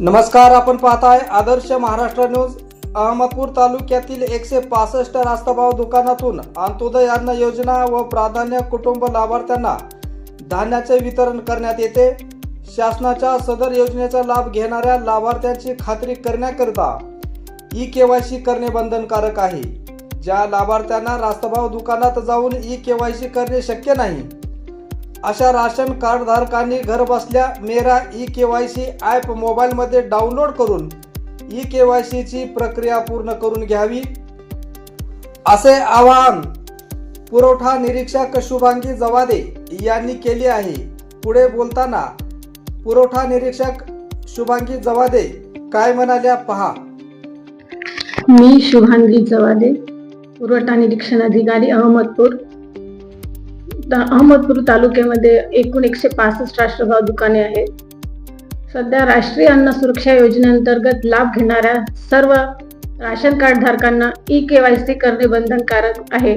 नमस्कार आपण पाहताय आदर्श महाराष्ट्र न्यूज अहमदपूर तालुक्यातील एकशे पासष्ट रास्ताभाव दुकानातून अंत्योदय अन्न योजना व प्राधान्य कुटुंब लाभार्थ्यांना धान्याचे वितरण करण्यात येते. शासनाच्या सदर योजनेचा लाभ घेणाऱ्या लाभार्थ्यांची खात्री करण्याकरिता ई के वाय सी करणे बंधनकारक आहे. ज्या लाभार्थ्यांना रास्ताभाव दुकानात जाऊन ई के वाय सी करणे शक्य नाही अशा राशन कार्ड धारकांनी घर बसल्या मेरा E K Y C app मोबाईलमध्ये डाउनलोड करून ई के वाय सीची प्रक्रिया पूर्ण करून घ्यावी. असे आवाहन पुरवठा निरीक्षक शुभांगी जवादे यांनी केले आहे. पुढे बोलताना पुरवठा निरीक्षक शुभांगी जवादे काय म्हणाल्या पहा. मी शुभांगी जवादे पुरवठा निरीक्षण अधिकारी अहमदपूर अहमदपूर तालुक्यामध्ये एकूण एकशे पासष्ट राष्ट्रभाव दुकाने आहेत. सध्या राष्ट्रीय अन्न सुरक्षा योजनेअंतर्गत लाभ घेणाऱ्या सर्व राशन कार्ड धारकांना ई के वाय सी करणे बंधनकारक आहे.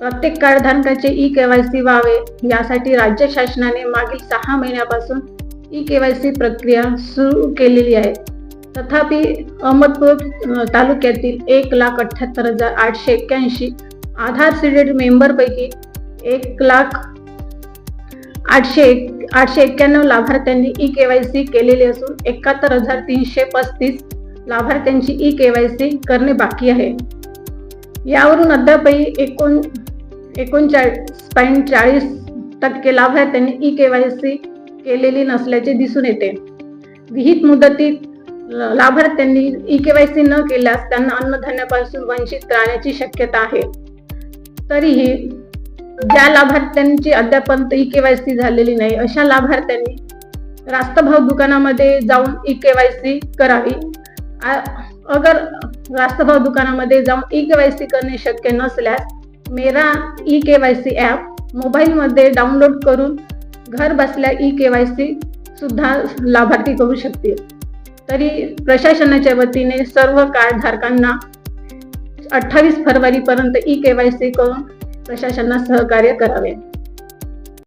प्रत्येक कार्ड धारकाचे ई के वाय सी व्हावे यासाठी राज्य शासनाने मागील सहा महिन्यापासून ई के वाय सी प्रक्रिया सुरू केलेली आहे. तथापि अहमदपूर तालुक्यातील एक लाख अठ्ठ्याहत्तर हजार आठशे एक्क्याऐंशी आधार सीडेड मेंबरपैकी एक लाख आठशे आठशे एक्क्याण्णव लाभार्थ्यांनी ई के वाय सी केलेली असून एकाहत्तर हजार तीनशे पस्तीस लाभार्थ्यांची ई के वाय सी करणे बाकी आहे. यावरून अद्यापही एकोण एकोणचाळीस पॉईंट चाळीस टक्के लाभार्थ्यांनी ई के वाय सी केलेली नसल्याचे दिसून येते. विहित मुदतीत लाभार्थ्यांनी ई के वाय सी न केल्यास त्यांना अन्नधान्यापासून वंचित राहण्याची शक्यता आहे. तरीही ज्या लाभार्थ्यांची अद्यापर्यंत ई केवायसी झालेली नाही अशा लाभार्थ्यांनी रास्तभाव दुकानामध्ये जाऊन ई केवायसी करावी. अगर अगर रास्तभाव दुकानामध्ये जाऊन ई केवायसी करणे शक्य नसल्यास मेरा ई केवायसी ऍप ॲप मोबाईलमध्ये डाउनलोड करून घर बसल्या ई केवायसी सुद्धा लाभार्थी करू शकतील. तरी प्रशासनाच्या वतीने सर्व कार्डधारकांना अठ्ठावीस फरवरीपर्यंत ई केवायसी करून प्रशासनास सहकार्य करावे.